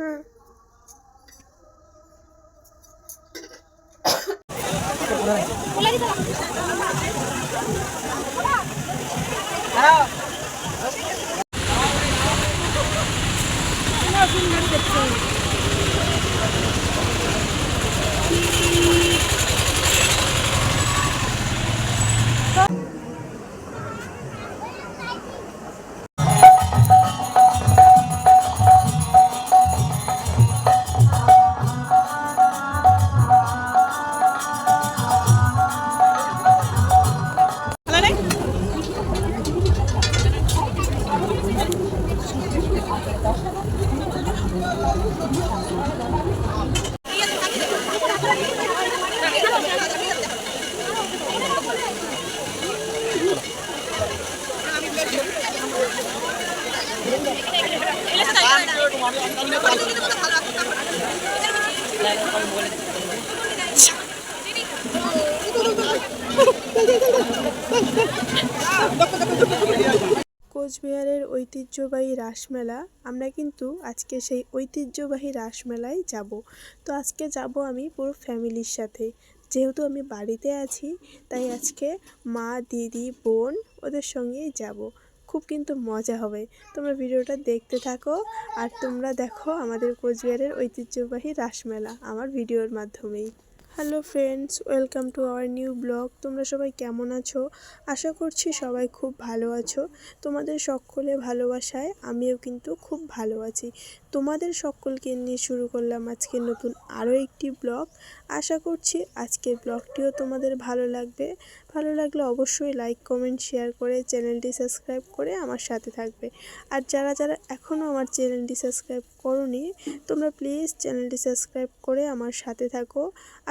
হ্যাঁ। কোচবিহারের ঐতিহ্যবাহী রাসমেলা, আমরা কিন্তু আজকে সেই ঐতিহ্যবাহী রাসমেলায় যাব। তো আজকে যাব আমি পুরো ফ্যামিলির সাথে। যেহেতু আমি বাড়িতে আছি, তাই আজকে মা, দিদি, বোন ওদের সঙ্গেই যাব। খুব কিন্তু মজা হবে। তোমরা ভিডিওটা দেখতে থাকো আর তোমরা দেখো আমাদের কোচবিহারের ঐতিহ্যবাহী রাসমেলা আমার ভিডিওর মাধ্যমেই। Hello friends welcome to our new blog তোমরা সবাই কেমন আছো? আশা করছি সবাই খুব ভালো আছো। তোমাদের সকলে ভালোবাসায় আমিও কিন্তু খুব ভালো আছি। তোমাদের সকলকে নিয়ে শুরু করলাম আজকে নতুন আরও একটি ব্লগ আশা করছি আজকের ব্লগটিও তোমাদের ভালো লাগবে। ভালো লাগলে অবশ্যই লাইক কমেন্ট শেয়ার করে চ্যানেলটি সাবস্ক্রাইব করে আমার সাথে থাকবে। আর যারা যারা এখনও আমার চ্যানেলটি সাবস্ক্রাইব করনি, তোমরা প্লিজ চ্যানেলটি সাবস্ক্রাইব করে আমার সাথে থাকো।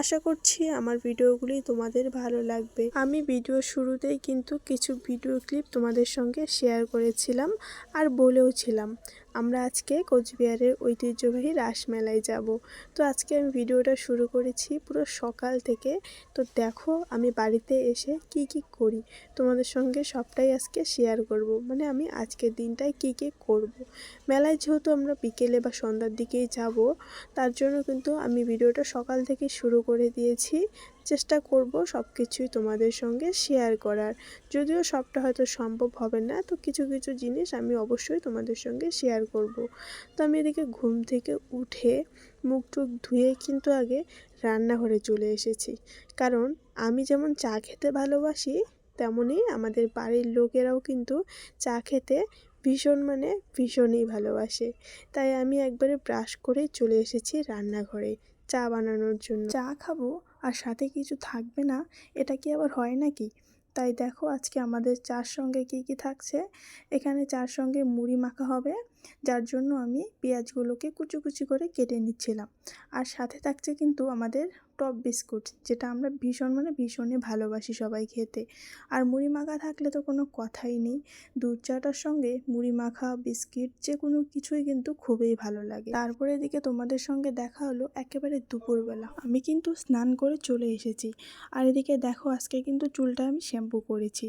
আশা করছি আমার ভিডিওগুলি তোমাদের ভালো লাগবে। আমি ভিডিও শুরুতেই কিন্তু কিছু ভিডিও ক্লিপ তোমাদের সঙ্গে শেয়ার করেছিলাম আর বলেও ছিলাম আমরা আজকে কোচবিহারের ঐতিহ্যবাহী রাসমেলায় যাব। তো আজকে আমি ভিডিওটা শুরু করেছি পুরো সকাল থেকে। তো দেখো আমি বাড়িতে এসে কি কি করি। তোমাদের সঙ্গে সবটাই আজকে শেয়ার করব। মানে আমি আজকের দিনটায় কি কি করব। মেলায় যেহেতু আমরা বিকেলে বা সন্ধ্যার দিকেই যাব, তার জন্য কিন্তু আমি ভিডিওটা সকাল থেকে শুরু করে দিয়েছি। চেষ্টা করব সব কিছুই তোমাদের সঙ্গে শেয়ার করার। যদিও সবটা হয়তো সম্ভব হবে না, তো কিছু কিছু জিনিস আমি অবশ্যই তোমাদের সঙ্গে শেয়ার করব। তো আমি এদিকে ঘুম থেকে উঠে মুখ টুক ধুয়ে কিন্তু আগে রান্নাঘরে চলে এসেছি। কারণ আমি যেমন চা খেতে ভালোবাসি তেমনই আমাদের বাড়ির লোকেরাও কিন্তু চা খেতে ভীষণ মানে ভীষণই ভালোবাসে। তাই আমি একবারে ব্রাশ করে চলে এসেছি রান্নাঘরে। চা বানানোর জন্য। চা খাব আর সাথে কিছু থাকবে না, এটা কি আবার হয় নাকি? তাই দেখো আজকে আমাদের চার সঙ্গে কি কি থাকছে। এখানে চার সঙ্গে মুড়ি মাখা হবে, যার জন্য আমি পেঁয়াজগুলোকে কুচি কুচি করে কেটে নিচ্ছিলাম। আর সাথে থাকছে কিন্তু আমাদের টপ বিস্কুট, যেটা আমরা ভীষণ মানে ভীষণই ভালোবাসি সবাই খেতে। আর মুড়ি মাখা থাকলে তো কোনো কথাই নেই। দুধ চাটার সঙ্গে মুড়ি মাখা বিস্কিট যে কোনো কিছুই কিন্তু খুবই ভালো লাগে। তারপরে এদিকে তোমাদের সঙ্গে দেখা হলো একেবারে দুপুরবেলা। আমি কিন্তু স্নান করে চলে এসেছি। আর এদিকে দেখো আজকে কিন্তু চুলটা আমি শ্যাম্পু করেছি।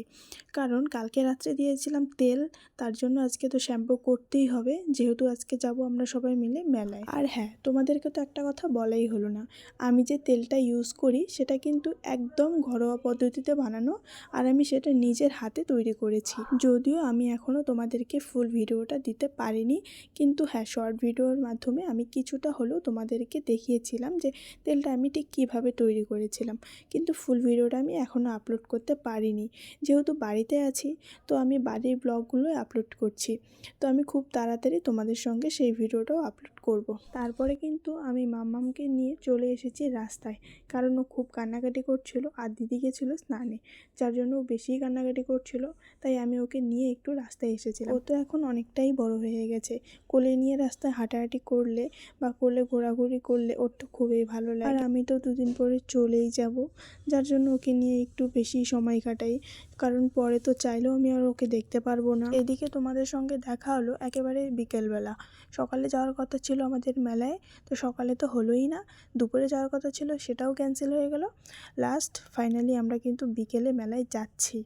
কারণ কালকে রাত্রে দিয়েছিলাম তেল, তার জন্য আজকে তো শ্যাম্পু করতেই হবে। যেহেতু আজকে যাব আমরা সবাই মিলে মেলায়। আর হ্যাঁ তোমাদেরকে তো একটা কথা বলাই হলো না। আমি যে তেলটা ইউজ করি, সেটা কিন্তু একদম ঘরোয়া পদ্ধতিতে বানানো আর আমি সেটা নিজের হাতে তৈরি করেছি। যদিও আমি এখনও তোমাদেরকে ফুল ভিডিওটা দিতে পারিনি, কিন্তু হ্যাঁ শর্ট ভিডিওর মাধ্যমে আমি কিছুটা হলেও তোমাদেরকে দেখিয়েছিলাম যে তেলটা আমি ঠিক কীভাবে তৈরি করেছিলাম। কিন্তু ফুল ভিডিওটা আমি এখনও আপলোড করতে পারিনি। যেহেতু বাড়িতে আছি, তো আমি বাড়ির ব্লগগুলোই আপলোড করছি। তো আমি খুব তাড়াতাড়ি তোমাদের সঙ্গে সেই ভিডিওটাও আপলোড করব। তারপরে কিন্তু আমি মাম্মামকে নিয়ে চলে এসেছি রাস্তায়। কারণ ও খুব কান্নাকাটি করছিল আর দিদি গেছিল স্নানে, যার জন্য ও বেশিই কান্নাকাটি করছিল। তাই আমি ওকে নিয়ে একটু রাস্তায় এসেছিলাম। ও তো এখন অনেকটাই বড় হয়ে গেছে। কোলে নিয়ে রাস্তায় হাঁটাহাঁটি করলে বা কোলে ঘোরাঘুরি করলে ওর তো খুবই ভালো লাগে। আর আমি তো দুদিন পরে চলেই যাব, যার জন্য ওকে নিয়ে একটু বেশি সময় কাটাই। কারণ পরে তো চাইলেও আমি আর ওকে দেখতে পারব না। এদিকে তোমাদের সঙ্গে দেখা হলো একেবারে বিকেলবেলা। সকালে যাওয়ার কথা ছিল আমাদের মেলায়, তো সকালে তো হলোই না। দুপুরে যাওয়ার কথা ছিল, সেটাও ক্যান্সেল হয়ে গেল। লাস্ট ফাইনালি আমরা কিন্তু বিকেলে মেলায় যাচ্ছি।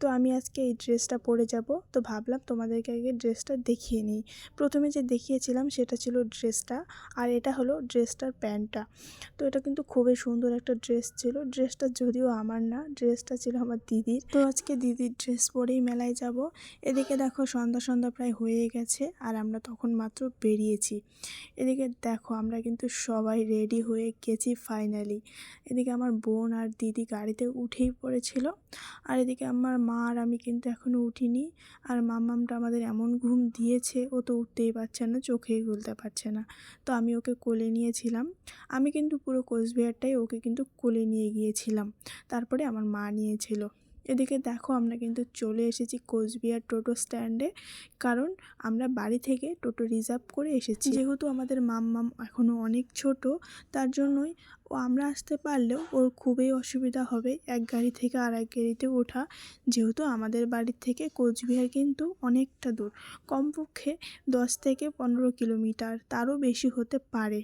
তো আমি আজকে এই ড্রেসটা পরে যাব। তো ভাবলাম তোমাদেরকে আগে ড্রেসটা দেখিয়ে নিই। প্রথমে যে দেখিয়েছিলাম সেটা ছিল ড্রেসটা আর এটা হলো ড্রেসটার প্যান্টটা। তো এটা কিন্তু খুবই সুন্দর একটা ড্রেস ছিল। ড্রেসটা যদিও আমার না, ড্রেসটা ছিল আমার দিদির। তো আজকে দিদির ড্রেস পরেই মেলায় যাব। এদিকে দেখো সন্ধ্যা সন্ধ্যা প্রায় হয়ে গেছে আর আমরা তখন মাত্র বেরিয়েছি। এদিকে দেখো আমরা কিন্তু সবাই রেডি হয়ে গেছি ফাইনালি। এদিকে আমার বোন আর দিদি গাড়িতে উঠেই পড়েছিল। আর এদিকে আমার মা আর আমি কিন্তু এখনও উঠিনি। আর মাম্মামটা আমাদের এমন ঘুম দিয়েছে, ও তো উঠতেই পারছে না, চোখেই খুলতে পারছে না। তো আমি ওকে কোলে নিয়েছিলাম। আমি কিন্তু পুরো কোচবিহারটাই ওকে কিন্তু কোলে নিয়ে গিয়েছিলাম। তারপরে আমার মা নিয়েছিল। এদিকে দেখো আমরা কিন্তু চলে এসেছি কোচবিহার টোটো স্ট্যান্ডে। কারণ আমরা বাড়ি থেকে টোটো রিজার্ভ করে এসেছি। যেহেতু আমাদের মাম্মাম এখনও অনেক ছোট, তার জন্যই ও আমরা আসতে পারলেও ওর খুবই অসুবিধা হবে এক গাড়ি থেকে আর এক গাড়িতে ওঠা। যেহেতু আমাদের বাড়ির থেকে কোচবিহার কিন্তু অনেকটা দূর। কমপক্ষে দশ থেকে পনেরো কিলোমিটার তারও বেশি হতে পারে।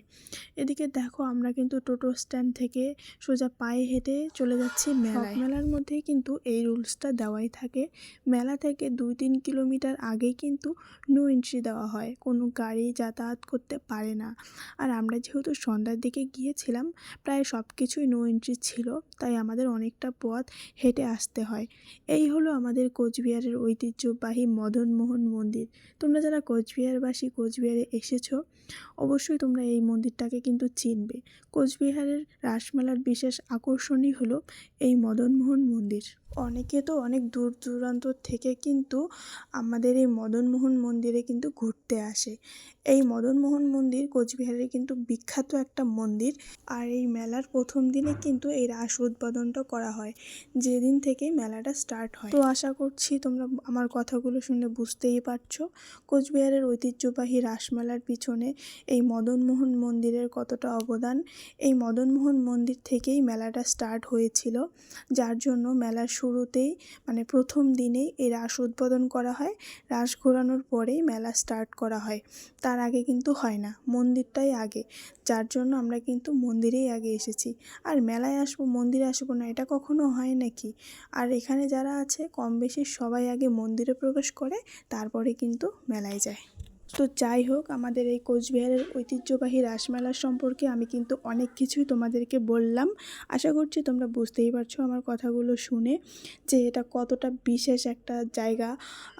এদিকে দেখো আমরা কিন্তু টোটো স্ট্যান্ড থেকে সোজা পায়ে হেঁটে চলে যাচ্ছি মেলায়। মেলার মধ্যেই কিন্তু এই রুলসটা দেওয়াই থাকে। মেলা থেকে দুই তিন কিলোমিটার আগেই কিন্তু নো এন্ট্রি দেওয়া হয়। কোনো গাড়ি যাতায়াত করতে পারে না। আর আমরা যেহেতু সন্ধ্যার দিকে গিয়েছিলাম প্রায় সব কিছুই নো এন্ট্রি ছিল, তাই আমাদের অনেকটা পথ হেঁটে আসতে হয়। এই হলো আমাদের কোচবিহারের ঐতিহ্যবাহী মদনমোহন মন্দির। তোমরা যারা কোচবিহারবাসী, কোচবিহারে এসেছ, অবশ্যই তোমরা এই মন্দিরটাকে কিন্তু চিনবে। কোচবিহারের রাসমেলার বিশেষ আকর্ষণই হলো এই মদনমোহন মন্দির। অনেকে তো অনেক দূর দূরান্ত থেকে কিন্তু আমাদের এই মদনমোহন মন্দিরে কিন্তু ঘুরতে আসে। এই মদনমোহন মন্দির কোচবিহারের কিন্তু বিখ্যাত একটা মন্দির। আর এই মেলার প্রথম দিনে কিন্তু এই রাস উদ্বোধনটা করা হয়। যেদিন থেকে মেলাটা স্টার্ট হয়। তো আশা করছি তোমরা আমার কথাগুলো শুনে বুঝতেই পারছ। কোচবিহারের ঐতিহ্যবাহী রাসমেলার পিছনে এই মদনমোহন মন্দিরের কতটা অবদান। এই মদনমোহন মন্দির থেকেই মেলাটা স্টার্ট হয়েছিল। যার জন্য মেলার শুরুতেই মানে প্রথম দিনেই এই রাস উদ্বোধন করা হয়। রাস ঘোরানোর পরেই মেলা স্টার্ট করা হয়। তার আগে কিন্তু হয় না। মন্দিরটাই আগে। যার জন্য আমরা কিন্তু মন্দিরেই আগে এসেছি। আর মেলায় আসব, মন্দিরে আসব না, এটা কখনো হয় নাকি? আর এখানে যারা আছে কম বেশি সবাই আগে মন্দিরে প্রবেশ করে, তারপরে কিন্তু মেলায় যায়। তো যাই হোক, আমাদের এই কোচবিহারের ঐতিহ্যবাহী রাসমেলা সম্পর্কে আমি কিন্তু অনেক কিছুই তোমাদেরকে বললাম। আশা করছি তোমরা বুঝতেই পারছ আমার কথাগুলো শুনে যে এটা কতটা বিশেষ একটা জায়গা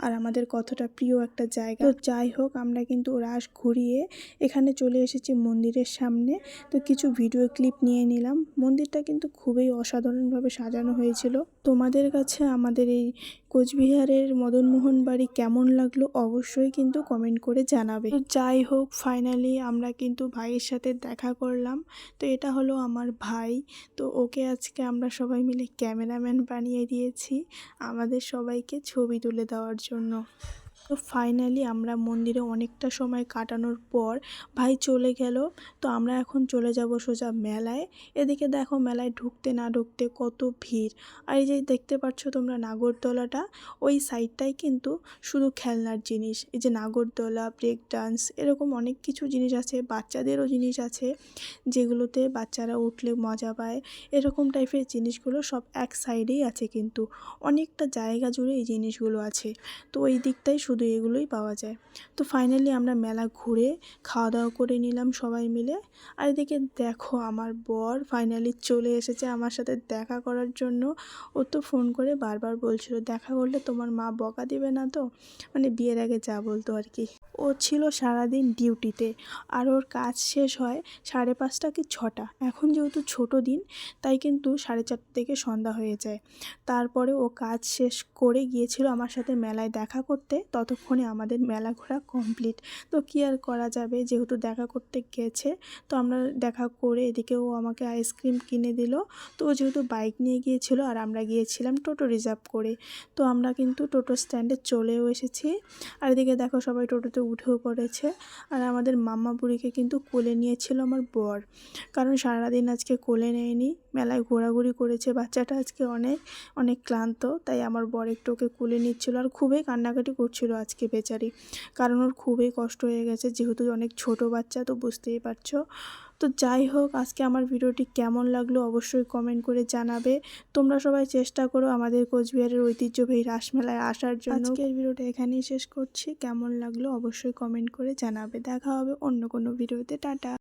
আর আমাদের কতটা প্রিয় একটা জায়গা। তো যাই হোক, আমরা কিন্তু রাস ঘুরিয়ে এখানে চলে এসেছি মন্দিরের সামনে। তো কিছু ভিডিও ক্লিপ নিয়ে নিলাম। মন্দিরটা কিন্তু খুবই অসাধারণভাবে সাজানো হয়েছিল। তোমাদের কাছে আমাদের এই কোচবিহারের মদনমোহন বাড়ি কেমন লাগল অবশ্যই কিন্তু কমেন্ট করে জানাবে। তো যাই হোক ফাইনালি আমরা কিন্তু ভাইয়ের সাথে দেখা করলাম। তো এটা হলো আমার ভাই। তো ওকে আজকে আমরা সবাই মিলে ক্যামেরাম্যান বানিয়ে দিয়েছি আমাদের সবাইকে ছবি তুলে দেওয়ার জন্য। তো ফাইনালি আমরা মন্দিরে অনেকটা সময় কাটানোর পর ভাই চলে গেল। তো আমরা এখন চলে যাব সোজা মেলায়। এদিকে দেখো মেলায় ঢুকতে না ঢুকতে কত ভিড়। আর এই যে দেখতে পাচ্ছ তোমরা নাগরদোলাটা, ওই সাইডটাই কিন্তু শুধু খেলনার জিনিস। এই যে নাগরদোলা ব্রেক ডান্স এরকম অনেক কিছু জিনিস আছে, বাচ্চাদেরও জিনিস আছে যেগুলোতে বাচ্চারা উঠলে মজা পায়। এরকম টাইপের জিনিসগুলো সব এক সাইডেই আছে কিন্তু। অনেকটা জায়গা জুড়ে এই জিনিসগুলো আছে। তো ওই দিকটাই শুধু এগুলোই পাওয়া যায়। তো ফাইনালি আমরা মেলা ঘুরে খাওয়া দাওয়া করে নিলাম সবাই মিলে। আর এদিকে দেখো আমার বর ফাইনালি চলে এসেছে আমার সাথে দেখা করার জন্য। ও তো ফোন করে বারবার বলছিল, দেখা করলে তোমার মা বকা দিবে না তো? মানে বিয়ের আগে যা বলতো আর কি। ও ছিল সারাদিন ডিউটিতে আর ওর কাজ শেষ হয় সাড়ে পাঁচটা কি ছটা। এখন যেহেতু ছোটো দিন, তাই কিন্তু সাড়ে চারটে থেকে সন্ধ্যা হয়ে যায়। তারপরে ও কাজ শেষ করে গিয়েছিল আমার সাথে মেলায় দেখা করতে। ততক্ষণে আমাদের মেলা ঘোরা কমপ্লিট তো কী আর করা যাবে? যেহেতু দেখা করতে গেছে, তো আমরা দেখা করে এদিকে ও আমাকে আইসক্রিম কিনে দিল। তো ও যেহেতু বাইক নিয়ে গিয়েছিল আর আমরা গিয়েছিলাম টোটো রিজার্ভ করে। তো আমরা কিন্তু টোটো স্ট্যান্ডে চলেও এসেছি। আর এদিকে দেখো সবাই টোটোতে উঠেও পড়েছে। আর আমাদের মাম্মা বুড়িকে কিন্তু কোলে নিয়েছিল আমার বর। কারণ সারাদিন আজকে কোলে নেয়নি। মেলায় ঘোরাঘুরি করেছে। বাচ্চাটা আজকে অনেক অনেক ক্লান্ত, তাই আমার বর একটু ওকে কোলে নিচ্ছিল আর খুবই কান্নাকাটি করছিল আজকে বেচারি। কারণ ওর খুবই কষ্ট হয়ে গেছে, যেহেতু অনেক ছোট বাচ্চা, তো বুঝতেই পারছ। তো যাই হোক, আজকে আমার ভিডিওটি কেমন লাগল অবশ্যই কমেন্ট করে জানাবে। তোমরা সবাই চেষ্টা করো আমাদের কোচবিহারের ঐতিহ্যবাহী রাসমেলায় আসার জন্য। আজকের ভিডিওটা এখানেই শেষ করছি। কেমন লাগল অবশ্যই কমেন্ট করে জানাবে। দেখা হবে অন্য কোনো ভিডিওতে। টাটা।